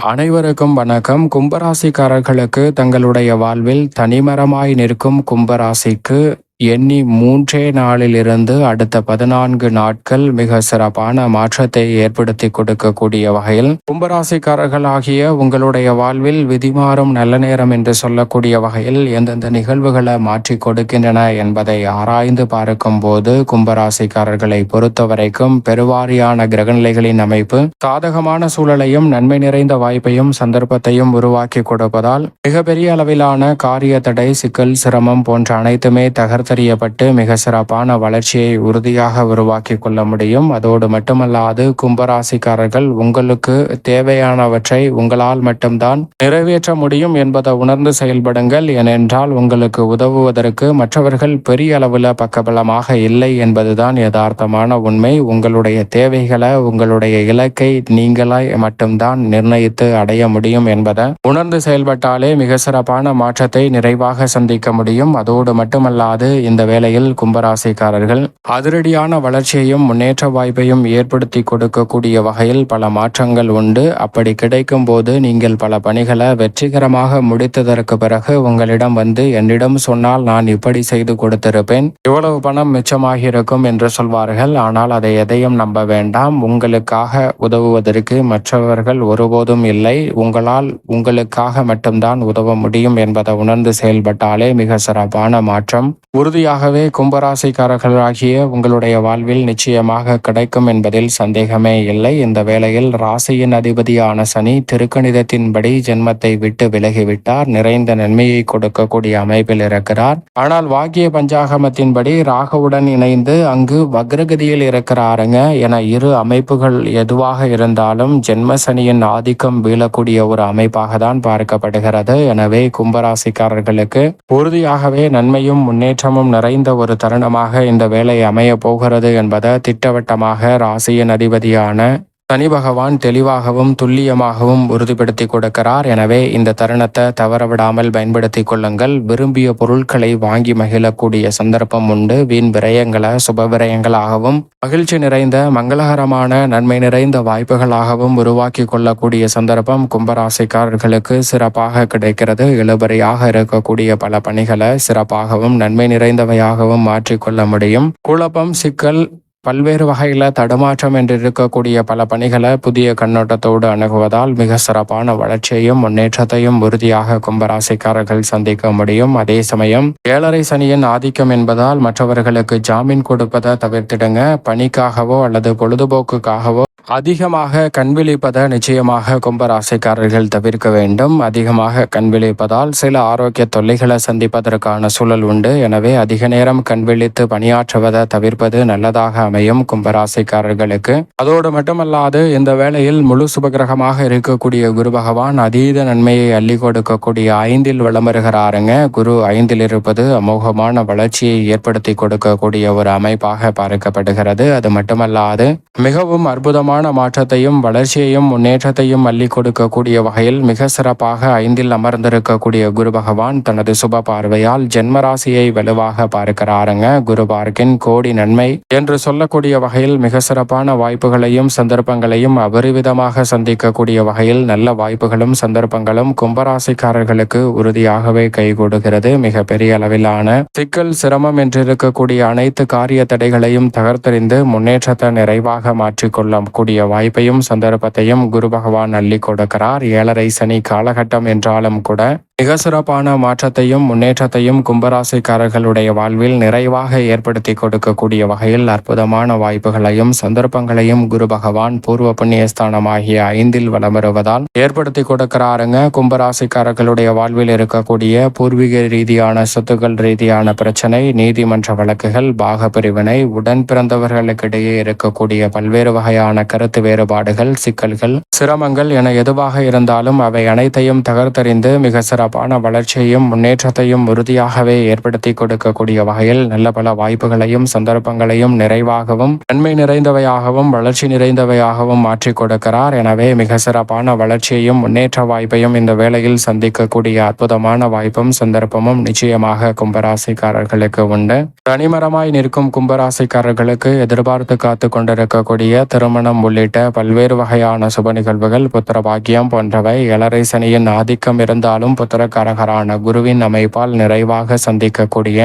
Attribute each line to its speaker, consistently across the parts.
Speaker 1: அனைவருக்கும் வணக்கம். கும்பராசிக்காரர்களுக்கு தங்களுடைய வாழ்வில் தனிமரமாய் நிற்கும் கும்பராசிக்கு எண்ணி மூன்றே நாளிலிருந்து அடுத்த பதினான்கு நாட்கள் மிக சிறப்பான மாற்றத்தை ஏற்படுத்தி கொடுக்கக்கூடிய வகையில் கும்பராசிக்காரர்களாகிய உங்களுடைய வாழ்வில் விதிமாறும் நல்ல நேரம் என்று சொல்லக்கூடிய வகையில் எந்தெந்த நிகழ்வுகளை மாற்றி கொடுக்கின்றன என்பதை ஆராய்ந்து பார்க்கும் போது கும்பராசிக்காரர்களை பொறுத்தவரைக்கும் பெருவாரியான கிரகநிலைகளின் அமைப்பு சாதகமான சூழலையும் நன்மை நிறைந்த வாய்ப்பையும் சந்தர்ப்பத்தையும் உருவாக்கி கொடுப்பதால் மிகப்பெரிய அளவிலான காரிய தடை சிக்கல் சிரமம் போன்ற அனைத்துமே தகர்த்தறியப்பட்டு மிக சிறப்பான வளர்ச்சியை உறுதியாக உருவாக்கி கொள்ள முடியும். அதோடு மட்டுமல்லாது கும்பராசிக்காரர்கள் உங்களுக்கு தேவையானவற்றை உங்களால் மட்டும்தான் நிறைவேற்ற முடியும் என்பதை உணர்ந்து செயல்படுங்கள். ஏனென்றால் உங்களுக்கு உதவுவதற்கு மற்றவர்கள் பெரிய அளவில் பக்கபலமாக இல்லை என்பதுதான் யதார்த்தமான உண்மை. உங்களுடைய தேவைகளை உங்களுடைய இலக்கை நீங்களாய் மட்டும்தான் நிர்ணயித்து அடைய முடியும் என்பதை உணர்ந்து செயல்பட்டாலே மிக சிறப்பான மாற்றத்தை நிறைவாக சந்திக்க முடியும். அதோடு மட்டுமல்லாது இந்த வேளையில் கும்பராசிக்காரர்கள் அதிரடியான வளர்ச்சியையும் முன்னேற்ற வாய்ப்பையும் ஏற்படுத்தி கொடுக்கக்கூடிய வகையில் பல மாற்றங்கள் உண்டு. அப்படி கிடைக்கும் போது நீங்கள் பல பணிகளை வெற்றிகரமாக முடித்ததற்கு பிறகு உங்களிடம் வந்து என்னிடம் சொன்னால் நான் இப்படி செய்து கொடுத்திருப்பேன். இவ்வளவு பணம் மிச்சமாகி இருக்கும் என்று சொல்வார்கள். ஆனால் அதை எதையும் நம்ப வேண்டாம். உங்களுக்காக உதவுவதற்கு மற்றவர்கள் ஒருபோதும் இல்லை. உங்களால் உங்களுக்காக மட்டும்தான் உதவ முடியும் என்பதை உணர்ந்து செயல்பட்டாலே மிக சிறப்பான மாற்றம். உறுதியாகவே கும்பராசிக்காரர்களாகிய உங்களுடைய வாழ்வில் நிச்சயமாக கிடைக்கும் என்பதில் சந்தேகமே இல்லை. இந்த வேளையில் ராசியின் அதிபதியான சனி திருக்கணிதத்தின்படி ஜென்மத்தை விட்டு விலகிவிட்டார். நிறைந்த நன்மையை கொடுக்கக்கூடிய அமைப்பில் இருக்கிறார். ஆனால் வாக்கிய பஞ்சாகமத்தின்படி ராகுவுடன் இணைந்து அங்கு வக்ரகதியில் இருக்கிறாருங்க. என இரு அமைப்புகள் எதுவாக இருந்தாலும் ஜென்ம சனியின் ஆதிக்கம் வீழக்கூடிய ஒரு அமைப்பாக தான் பார்க்கப்படுகிறது. எனவே கும்பராசிக்காரர்களுக்கு உறுதியாகவே நன்மையும் முன்னேற்றமும் நிறைந்த ஒரு தருணமாக இந்த வேலை அமைய போகிறது என்பதை திட்டவட்டமாக ராசியின் அதிபதியான சனி பகவான் தெளிவாகவும் துல்லியமாகவும் உறுதிப்படுத்தி கொடுக்கிறார். எனவே இந்த தருணத்தை தவறவிடாமல் பயன்படுத்தி கொள்ளுங்கள். விரும்பிய பொருட்களை வாங்கி மகிழக்கூடிய சந்தர்ப்பம் உண்டு. வீண் விரயங்களை சுப விரயங்களாகவும் மகிழ்ச்சி நிறைந்த மங்களகரமான நன்மை நிறைந்த வாய்ப்புகளாகவும் உருவாக்கி கொள்ளக்கூடிய சந்தர்ப்பம் கும்பராசிக்காரர்களுக்கு சிறப்பாக கிடைக்கிறது. இழுபறியாக இருக்கக்கூடிய பல பணிகளை சிறப்பாகவும் நன்மை நிறைந்தவையாகவும் மாற்றிக்கொள்ள முடியும். குழப்பம் சிக்கல் பல்வேறு வகையில் தடுமாற்றம் என்று இருக்கக்கூடிய பல பணிகளை புதிய கண்ணோட்டத்தோடு அணுகுவதால் மிக சிறப்பான வளர்ச்சியையும் முன்னேற்றத்தையும் உறுதியாக கும்பராசிக்காரர்கள் சந்திக்க முடியும். அதே சமயம் ஏழரை சனியின் ஆதிக்கம் என்பதால் மற்றவர்களுக்கு ஜாமீன் கொடுப்பதை தவிர்த்திடுங்க. பணிக்காகவோ அல்லது பொழுதுபோக்குக்காகவோ அதிகமாக கண்விழிப்பதை நிச்சயமாக கும்பராசிக்காரர்கள் தவிர்க்க வேண்டும். அதிகமாக கண்விழிப்பதால் சில ஆரோக்கிய தொல்லைகளை சந்திப்பதற்கான சூழல் உண்டு. எனவே அதிக நேரம் கண்விழித்து பணியாற்றுவதை தவிர்ப்பது நல்லதாக அமையும் கும்பராசிக்காரர்களுக்கு. அதோடு மட்டுமல்லாது இந்த வேளையில் முழு சுபகிரகமாக இருக்கக்கூடிய குரு பகவான் அதீத நன்மையை அள்ளி கொடுக்கக்கூடிய ஐந்தில் விளம்பருகிறாருங்க. குரு ஐந்தில் இருப்பது அமோகமான வளர்ச்சியை ஏற்படுத்தி கொடுக்கக்கூடிய ஒரு அமைப்பாக பார்க்கப்படுகிறது. அது மட்டுமல்லாது மிகவும் அற்புதமான மாற்றத்தையும் வளர்ச்சியையும் முன்னேற்றத்தையும் அள்ளி கொடுக்கக்கூடிய வகையில் மிக சிறப்பாக ஐந்தில் அமர்ந்திருக்கக்கூடிய குரு பகவான் தனது சுப பார்வையால் ஜென்மராசியை வலுவாக பார்க்கிறாருங்க. குரு பார்க்கின் கோடி நன்மை என்று சொல்லக்கூடிய வகையில் மிக சிறப்பான வாய்ப்புகளையும் சந்தர்ப்பங்களையும் அபரிவிதமாக சந்திக்கக்கூடிய வகையில் நல்ல வாய்ப்புகளும் சந்தர்ப்பங்களும் கும்பராசிக்காரர்களுக்கு உறுதியாகவே கைகூடுகிறது. மிக பெரிய அளவிலான சிக்கல் சிரமம் என்றிருக்கக்கூடிய அனைத்து காரிய தடைகளையும் தகர்த்தெறிந்து முன்னேற்றத்தை நிறைவாக மாற்றிக்கொள்ளக்கூடிய வாய்ப்பையும் சந்தர்ப்பத்தையும் குரு பகவான் அள்ளி கொடுக்கிறார். ஏழரை சனி காலகட்டம் என்றாலும் கூட மிக சிறப்பான மாற்றத்தையும் முன்னேற்றத்தையும் கும்பராசிக்காரர்களுடைய வாழ்வில் நிறைவாக ஏற்படுத்தி கொடுக்கக்கூடிய வகையில் அற்புதமான வாய்ப்புகளையும் சந்தர்ப்பங்களையும் குரு பகவான் பூர்வ புண்ணியஸ்தானமாகிய ஐந்தில் வலம் வருவதால் ஏற்படுத்தி கொடுக்கிறாருங்க. கும்பராசிக்காரர்களுடைய வாழ்வில் இருக்கக்கூடிய பூர்வீக ரீதியான சொத்துக்கள் ரீதியான பிரச்சனை நீதிமன்ற வழக்குகள் பாக பிரிவினை உடன் பிறந்தவர்களுக்கிடையே இருக்கக்கூடிய பல்வேறு வகையான கருத்து வேறுபாடுகள் சிக்கல்கள் சிரமங்கள் என எதுவாக இருந்தாலும் அவை அனைத்தையும் தகர்த்தறிந்து மிக சிறப்பு சிறப்பான வளர்ச்சியையும் முன்னேற்றத்தையும் உறுதியாகவே ஏற்படுத்தி கொடுக்கக்கூடிய வகையில் நல்ல பல வாய்ப்புகளையும் சந்தர்ப்பங்களையும் நிறைவாகவும் நன்மை நிறைந்தவையாகவும் வளர்ச்சி நிறைந்தவையாகவும் மாற்றிக் கொடுக்கிறார். எனவே மிக சிறப்பான வளர்ச்சியையும் முன்னேற்ற வாய்ப்பையும் இந்த வேளையில் சந்திக்கக்கூடிய அற்புதமான வாய்ப்பும் சந்தர்ப்பமும் நிச்சயமாக கும்பராசிக்காரர்களுக்கு உண்டு. தனிமரமாய் நிற்கும் கும்பராசிக்காரர்களுக்கு எதிர்பார்த்து காத்து கொண்டிருக்கக்கூடிய திருமணம் உள்ளிட்ட பல்வேறு வகையான சுப நிகழ்வுகள் புத்திர பாக்கியம் போன்றவை ஏழரை சனியின் ஆதிக்கம் இருந்தாலும் புத்திர புத்திரக்காரகரான குருவின் அமைப்பால் நிறைவாக சந்திக்கக்கூடிய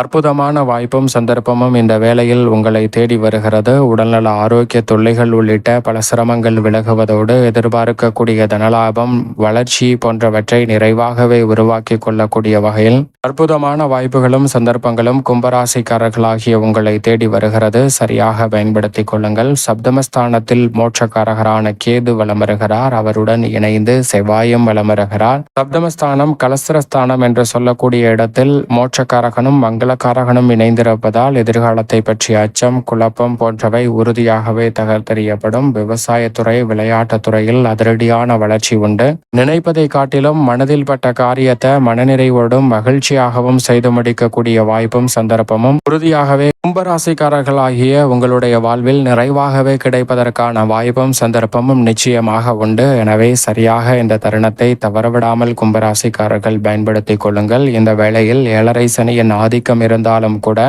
Speaker 1: அற்புதமான வாய்ப்பும் சந்தர்ப்பமும் இந்த வேளையில் உங்களை தேடி வருகிறது. உடல்நல ஆரோக்கிய தொல்லைகள் உள்ளிட்ட பல சிரமங்கள் விலகுவதோடு எதிர்பார்க்கக்கூடிய தனலாபம் வளர்ச்சி போன்றவற்றை நிறைவாகவே உருவாக்கி கொள்ளக்கூடிய வகையில் அற்புதமான வாய்ப்புகளும் சந்தர்ப்பங்களும் கும்பராசிக்காரர்களாகிய உங்களை தேடி வருகிறது. சரியாக பயன்படுத்திக் கொள்ளுங்கள். சப்தமஸ்தானத்தில் மோட்சக்காரகரான கேது வலம் வருகிறார் அவருடன் இணைந்து செவ்வாயும் வலம் வருகிறார் சப்தமஸ்தானம் கலசரஸ்தானம் என்று சொல்லக்கூடிய இடத்தில் மோட்சக்காரகனும் மங்களக்காரகனும் இணைந்திருப்பதால் எதிர்காலத்தை பற்றிய அச்சம் குழப்பம் போன்றவை உறுதியாகவே தகர்த்தெறியப்படும். விவசாயத்துறை விளையாட்டு துறையில் அதிரடியான வளர்ச்சி உண்டு. நினைப்பதை காட்டிலும் மனதில் பட்ட காரியத்தை மனநிறைவோடும் மகிழ்ச்சியாகவும் செய்து முடிக்கக்கூடிய வாய்ப்பும் சந்தர்ப்பமும் உறுதியாகவே கும்பராசிக்காரர்களாகிய உங்களுடைய வாழ்வில் நிறைவாகவே கிடைப்பதற்கான வாய்ப்பும் சந்தர்ப்பமும் நிச்சயமாக உண்டு. எனவே சரியாக இந்த தருணத்தை தவறவிடாமல் கும்பராசிக்காரர்கள் பயன்படுத்திக் கொள்ளுங்கள். இந்த வேளையில் ஏழரை சனியின் ஆதிக்கம் இருந்தாலும் கூட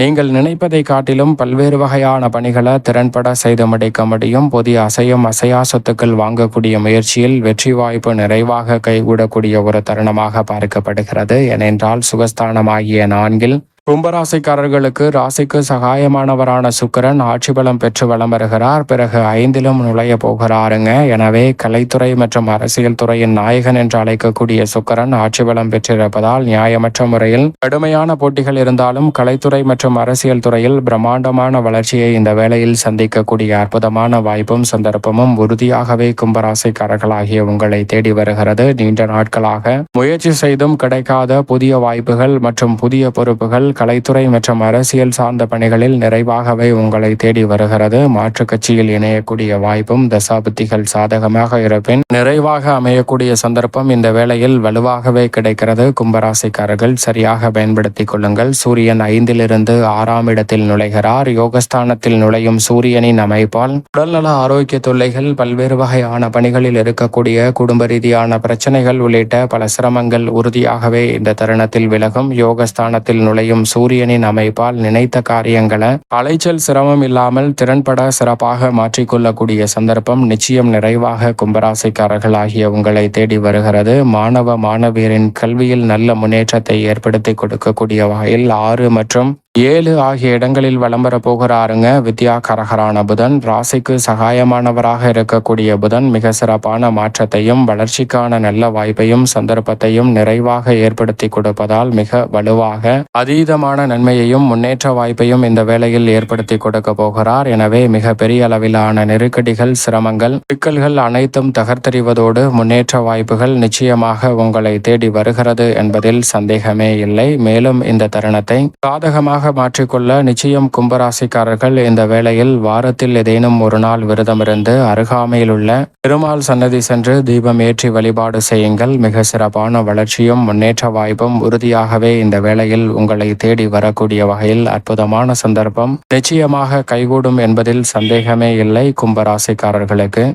Speaker 1: நீங்கள் நினைப்பதை காட்டிலும் பல்வேறு வகையான பணிகளை திறன்பட செய்து முடிக்க முடியும். புதிய அசையும் அசையா சொத்துக்கள் வாங்கக்கூடிய முயற்சியில் வெற்றி வாய்ப்பு நிறைவாக கைகூடக்கூடிய ஒரு தருணமாக பார்க்கப்படுகிறது. ஏனென்றால் சுகஸ்தானமாகிய நான்கில் கும்பராசிக்காரர்களுக்கு ராசிக்கு சகாயமானவரான சுக்கரன் ஆட்சி பலம் பெற்று வலம் வருகிறார். பிறகு ஐந்திலும் நுழைய போகிறாருங்க. எனவே கலைத்துறை மற்றும் அரசியல் துறையின் நாயகன் என்று அழைக்கக்கூடிய சுக்கரன் ஆட்சி பலம் பெற்றிருப்பதால் நியாயமற்ற முறையில் கடுமையான போட்டிகள் இருந்தாலும் கலைத்துறை மற்றும் அரசியல் துறையில் பிரம்மாண்டமான வளர்ச்சியை இந்த வேளையில் சந்திக்கக்கூடிய அற்புதமான வாய்ப்பும் சந்தர்ப்பமும் உறுதியாகவே கும்பராசிக்காரர்களாகிய உங்களை தேடி வருகிறது. நீண்ட நாட்களாக முயற்சி செய்தும் கிடைக்காத புதிய வாய்ப்புகள் மற்றும் புதிய பொறுப்புகள் கலைத்துறை மற்றும் அரசியல் சார்ந்த பணிகளில் நிறைவாகவே உங்களை தேடி வருகிறது. மாற்றுக் கட்சியில் இணையக்கூடிய வாய்ப்பும் தசாபுத்திகள் சாதகமாக இருப்பின் நிறைவாக அமையக்கூடிய சந்தர்ப்பம் இந்த வேளையில் வலுவாகவே கிடைக்கிறது. கும்பராசிக்காரர்கள் சரியாக பயன்படுத்திக் கொள்ளுங்கள். சூரியன் ஐந்திலிருந்து ஆறாம் இடத்தில் நுழைகிறார். யோகஸ்தானத்தில் நுழையும் சூரியனின் அமைப்பால் உடல்நல ஆரோக்கிய தொல்லைகள் பல்வேறு வகையான பணிகளில் இருக்கக்கூடிய குடும்ப ரீதியான பிரச்சனைகள் உள்ளிட்ட பல சிரமங்கள் உறுதியாகவே இந்த தருணத்தில் விலகும். யோகஸ்தானத்தில் நுழையும் சூரியனின் அமைப்பால் நினைத்த காரியங்களை அலைச்சல் சிரமம் இல்லாமல் திறன்பட சிறப்பாக மாற்றிக்கொள்ளக்கூடிய சந்தர்ப்பம் நிச்சயம் நிறைவாக கும்பராசிக்காரர்கள் ஆகிய உங்களை தேடி வருகிறது. மாணவ மாணவியரின் கல்வியில் நல்ல முன்னேற்றத்தை ஏற்படுத்தி கொடுக்கக்கூடிய வகையில் ஆறு மற்றும் ஏழு ஆகிய இடங்களில் வலம் வர போகிறாருங்க வித்யா கரகரான புதன் ராசிக்கு சகாயமானவராக இருக்கக்கூடிய புதன் மிக சிறப்பான மாற்றத்தையும் வளர்ச்சிக்கான நல்ல வாய்ப்பையும் சந்தர்ப்பத்தையும் நிறைவாக ஏற்படுத்தி கொடுப்பதால் மிக வலுவாக அதீதமான நன்மையையும் முன்னேற்ற வாய்ப்பையும் இந்த வேளையில் ஏற்படுத்தி கொடுக்க போகிறார். எனவே மிக பெரிய அளவிலான நெருக்கடிகள் சிரமங்கள் சிக்கல்கள் அனைத்தும் தகர்த்தெறிவதோடு முன்னேற்ற வாய்ப்புகள் நிச்சயமாக உங்களை தேடி வருகிறது என்பதில் சந்தேகமே இல்லை. மேலும் இந்த தருணத்தை சாதகமாக சிறப்பாக மாற்றிக்கொள்ள நிச்சயம் கும்பராசிக்காரர்கள் இந்த வேளையில் வாரத்தில் ஏதேனும் ஒரு நாள் விரதமிருந்து அருகாமையில் உள்ள பெருமாள் சன்னதி சென்று தீபம் ஏற்றி வழிபாடு செய்யுங்கள். மிக சிறப்பான வளர்ச்சியும் முன்னேற்ற வாய்ப்பும் உறுதியாகவே இந்த வேளையில் உங்களை தேடி வரக்கூடிய வகையில் அற்புதமான சந்தர்ப்பம். நிச்சயமாக கைகூடும் என்பதில் சந்தேகமே இல்லை கும்பராசிக்காரர்களுக்கு.